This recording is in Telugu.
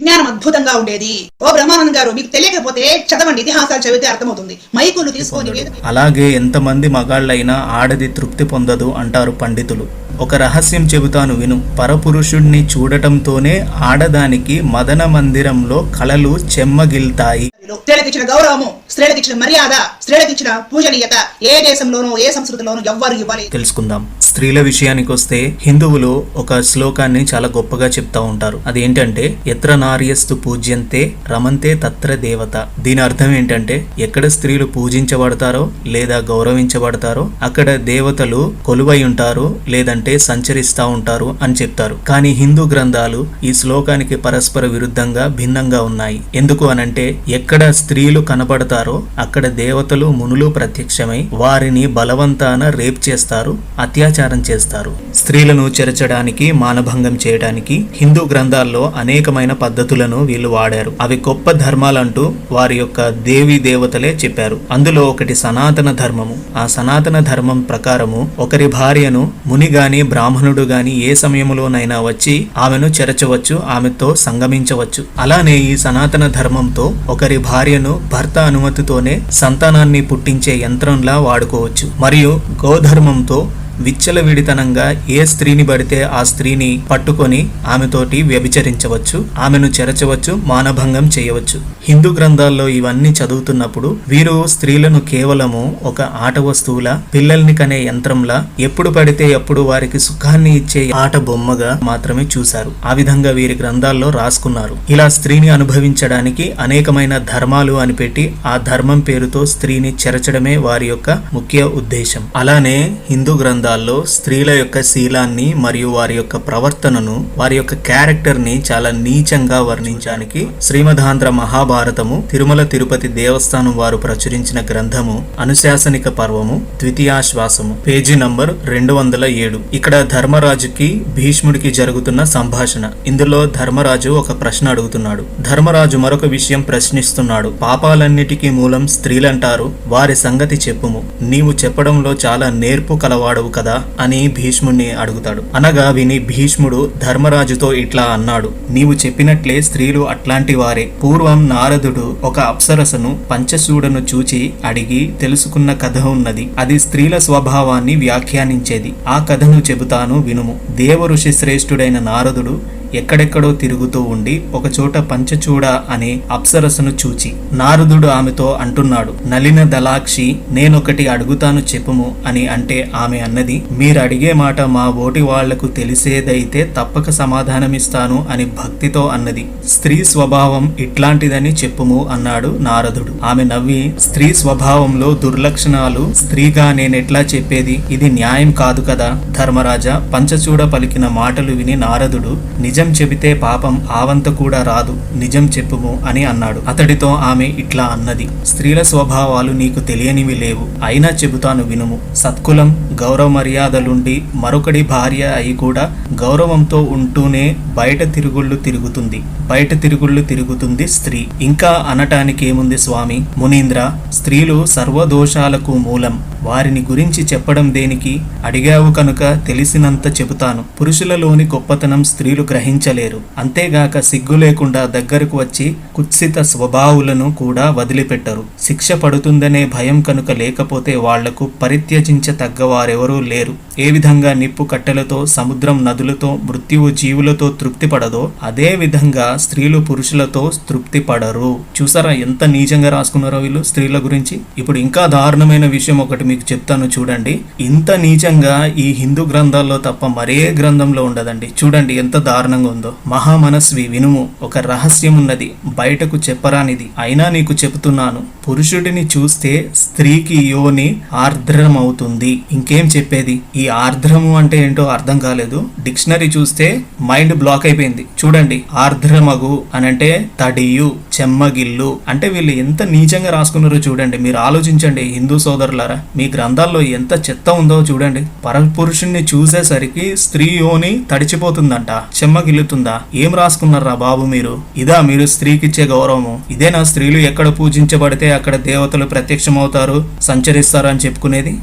విజ్ఞానం అద్భుతంగా ఉండేది. ఓ బ్రహ్మానంద్ గారు మీకు తెలియకపోతే చదవండి ఇతిహాసాలు చదివితే అర్థమవుతుంది. మైకులు తీసుకొని అలాగే ఎంతమంది మగాళ్ళైనా ఆడది తృప్తి పొందదు అంటారు పండితులు. ఒక రహస్యం చెబుతాను విను. పరపురుషుణ్ణి చూడటంతోనే ఆడదానికి మదన మందిరంలో కళలు చెమ్మగిల్తాయి. స్త్రీలకు ఇచ్చిన గౌరవము స్త్రీలకు ఇచ్చిన మర్యాద స్త్రీలకు ఇచ్చిన పూజనీయత ఏ దేశంలోనూ ఏ సంస్కృతిలోనూ ఎవ్వరు ఇవ్వాలి. తెలుసుకుందాం. స్త్రీల విషయానికి వస్తే హిందువులు ఒక శ్లోకాన్ని చాలా గొప్పగా చెప్తా ఉంటారు. అదేంటంటే ఎత్ర నార్యస్తు పూజ్యంతే రమంతే తత్ర దేవత. దీని అర్థం ఏంటంటే ఎక్కడ స్త్రీలు పూజించబడతారో లేదా గౌరవించబడతారో అక్కడ దేవతలు కొలువై ఉంటారు లేదంటే సంచరిస్తా ఉంటారు అని చెప్తారు. కానీ హిందూ గ్రంథాలు ఈ శ్లోకానికి పరస్పర విరుద్ధంగా భిన్నంగా ఉన్నాయి. ఎందుకు అనంటే ఎక్కడ స్త్రీలు కనబడతారో అక్కడ దేవతలు మునులు ప్రత్యక్షమై వారిని బలవంతాన రేప్ చేస్తారు అత్యాచారం చేస్తారు. స్త్రీలను చెరచడానికి మానభంగం చేయడానికి హిందూ గ్రంథాల్లో అనేకమైన పద్ధతులను వీళ్ళు వాడారు. అవి గొప్ప ధర్మాలంటూ వారి యొక్క దేవి దేవతలే చెప్పారు. అందులో ఒకటి సనాతన ధర్మము. ఆ సనాతన ధర్మం ప్రకారము ఒకరి భార్యను ముని గాని బ్రాహ్మణుడు గాని ఏ సమయంలోనైనా వచ్చి ఆమెను చెరచవచ్చు ఆమెతో సంగమించవచ్చు. అలానే ఈ సనాతన ధర్మంతో ఒకరి భార్యను భర్త అనుమతితోనే సంతానాన్ని పుట్టించే యంత్రంలా వాడుకోవచ్చు. మరియు గోధర్మంతో విచ్చలవిడితనంగా ఏ స్త్రీని పడితే ఆ స్త్రీని పట్టుకొని ఆమెతోటి వ్యభిచరించవచ్చు ఆమెను చెరచవచ్చు మానభంగం చేయవచ్చు. హిందూ గ్రంథాల్లో ఇవన్నీ చదువుతున్నప్పుడు వీరు స్త్రీలను కేవలము ఒక ఆట వస్తువులా పిల్లల్ని కనే యంత్రంలా ఎప్పుడు పడితే అప్పుడు వారికి సుఖాన్ని ఇచ్చే ఆట బొమ్మగా మాత్రమే చూశారు. ఆ విధంగా వీరి గ్రంథాల్లో రాసుకున్నారు. ఇలా స్త్రీని అనుభవించడానికి అనేకమైన ధర్మాలు అని పెట్టి ఆ ధర్మం పేరుతో స్త్రీని చెరచడమే వారి యొక్క ముఖ్య ఉద్దేశం. అలానే హిందూ గ్రంథాల్లో స్త్రీల యొక్క శీలాన్ని మరియు వారి యొక్క ప్రవర్తనను వారి యొక్క క్యారెక్టర్ని చాలా నీచంగా వర్ణించడానికి శ్రీమధాంధ్ర మహాభారతము తిరుమల తిరుపతి దేవస్థానం వారు ప్రచురించిన గ్రంథము అనుశాసనిక పర్వము ద్వితీయాశ్వాసము. పేజీ నంబర్ రెండు వందల ఏడు. ఇక్కడ ధర్మరాజుకి భీష్ముడికి జరుగుతున్న సంభాషణ. ఇందులో ధర్మరాజు ఒక ప్రశ్న అడుగుతున్నాడు. ధర్మరాజు మరొక విషయం ప్రశ్నిస్తున్నాడు. పాపాలన్నిటికీ మూలం స్త్రీలంటారు. వారి సంగతి చెప్పుము. నీవు చెప్పడంలో చాలా నేర్పు కలవాడవు కదా? అని భీష్ముణ్ణి అడుగుతాడు. అనగా విని భీష్ముడు ధర్మరాజుతో ఇట్లా అన్నాడు. నీవు చెప్పినట్లే స్త్రీలు అట్లాంటి వారే. పూర్వం నారదుడు ఒక అప్సరసను పంచశూడను చూచి అడిగి తెలుసుకున్న కథ ఉన్నది. అది స్త్రీల స్వభావాన్ని వ్యాఖ్యానించేది. ఆ కథను చెబుతాను వినుము. దేవఋషి శ్రేష్ఠుడైన నారదుడు ఎక్కడెక్కడో తిరుగుతూ ఉండి ఒకచోట పంచచూడ అనే అప్సరసను చూచి నారదుడు ఆమెతో అంటున్నాడు నలిన దలాక్షి నేనొకటి అడుగుతాను చెప్పుము అని అంటే ఆమె అన్నది మీరు అడిగే మాట మా ఓటి వాళ్ళకు తెలిసేదైతే తప్పక సమాధానమిస్తాను అని భక్తితో అన్నది. స్త్రీ స్వభావం ఇట్లాంటిదని చెప్పుము అన్నాడు నారదుడు. ఆమె నవ్వి స్త్రీ స్వభావంలో దుర్లక్షణాలు స్త్రీగా నేనెట్లా చెప్పేది? ఇది న్యాయం కాదు కదా ధర్మరాజా పంచచూడ పలికిన మాటలు విని నారదుడు నిజ నిజం చెబితే పాపం ఆవంత కూడా రాదు నిజం చెప్పుము అని అన్నాడు. అతడితో ఆమె ఇట్లా అన్నది స్త్రీల స్వభావాలు నీకు తెలియనివి లేవు అయినా చెబుతాను వినుము. సత్కులం గౌరవ మర్యాదలుండి మరొకడి భార్య అయి కూడా గౌరవంతో ఉంటూనే బయట తిరుగుళ్ళు తిరుగుతుంది బయట తిరుగుళ్ళు తిరుగుతుంది స్త్రీ. ఇంకా అనటానికేముంది స్వామి? మునీంద్ర స్త్రీలు సర్వదోషాలకు మూలం. వారిని గురించి చెప్పడం దేనికి? అడిగావు కనుక తెలిసినంత చెబుతాను. పురుషులలోని గొప్పతనం స్త్రీలు గ్రహించలేరు. అంతేగాక సిగ్గు లేకుండా దగ్గరకు వచ్చి కుత్సిత స్వభావులను కూడా వదిలిపెట్టరు. శిక్ష పడుతుందనే భయం కనుక లేకపోతే వాళ్ళకు పరిత్యజించ తగ్గవారెవరూ లేరు. ఏ విధంగా నిప్పు కట్టెలతో సముద్రం నదులతో మృత్యువు జీవులతో తృప్తి పడదో అదే విధంగా స్త్రీలు పురుషులతో తృప్తి పడరు చూసారా ఎంత నీచంగా రాసుకున్నారో వీళ్ళు స్త్రీల గురించి? ఇప్పుడు ఇంకా దారుణమైన విషయం ఒకటి మీకు చెప్తాను చూడండి. ఇంత నీచంగా ఈ హిందూ గ్రంథాల్లో తప్ప మరే గ్రంథంలో ఉండదండి. చూడండి ఎంత దారుణంగా ఉందో. మహామనస్వి వినుము. ఒక రహస్యం ఉన్నది బయటకు చెప్పరానిది. అయినా నీకు చెబుతున్నాను. పురుషుడిని చూస్తే స్త్రీకి యోని ఆర్ద్రమవుతుంది. ఇంకేం చెప్పేది? ఈ ఆర్ద్రము అంటే ఏంటో అర్థం కాలేదు. డిక్షనరీ చూస్తే మైండ్ బ్లాక్ అయిపోయింది. చూడండి. ఆర్ద్రమగు అని అంటే తడియు చెమ్మగిల్లు. అంటే వీళ్ళు ఎంత నీచంగా రాసుకున్నారో చూడండి. మీరు ఆలోచించండి. హిందూ సోదరులారా మీ గ్రంథాల్లో ఎంత చెత్త ఉందో చూడండి. పరపురుషుణ్ణి చూసేసరికి స్త్రీ యోని తడిచిపోతుందంట చెమ్మగిల్లుతుందా? ఏం రాసుకున్నారా బాబు మీరు? ఇదా మీరు స్త్రీకిచ్చే గౌరవము. ఇదేనా స్త్రీలు ఎక్కడ పూజించబడితే అక్కడ దేవతలు ప్రత్యక్షమవుతారు సంచరిస్తారు అని చెప్పుకునేది?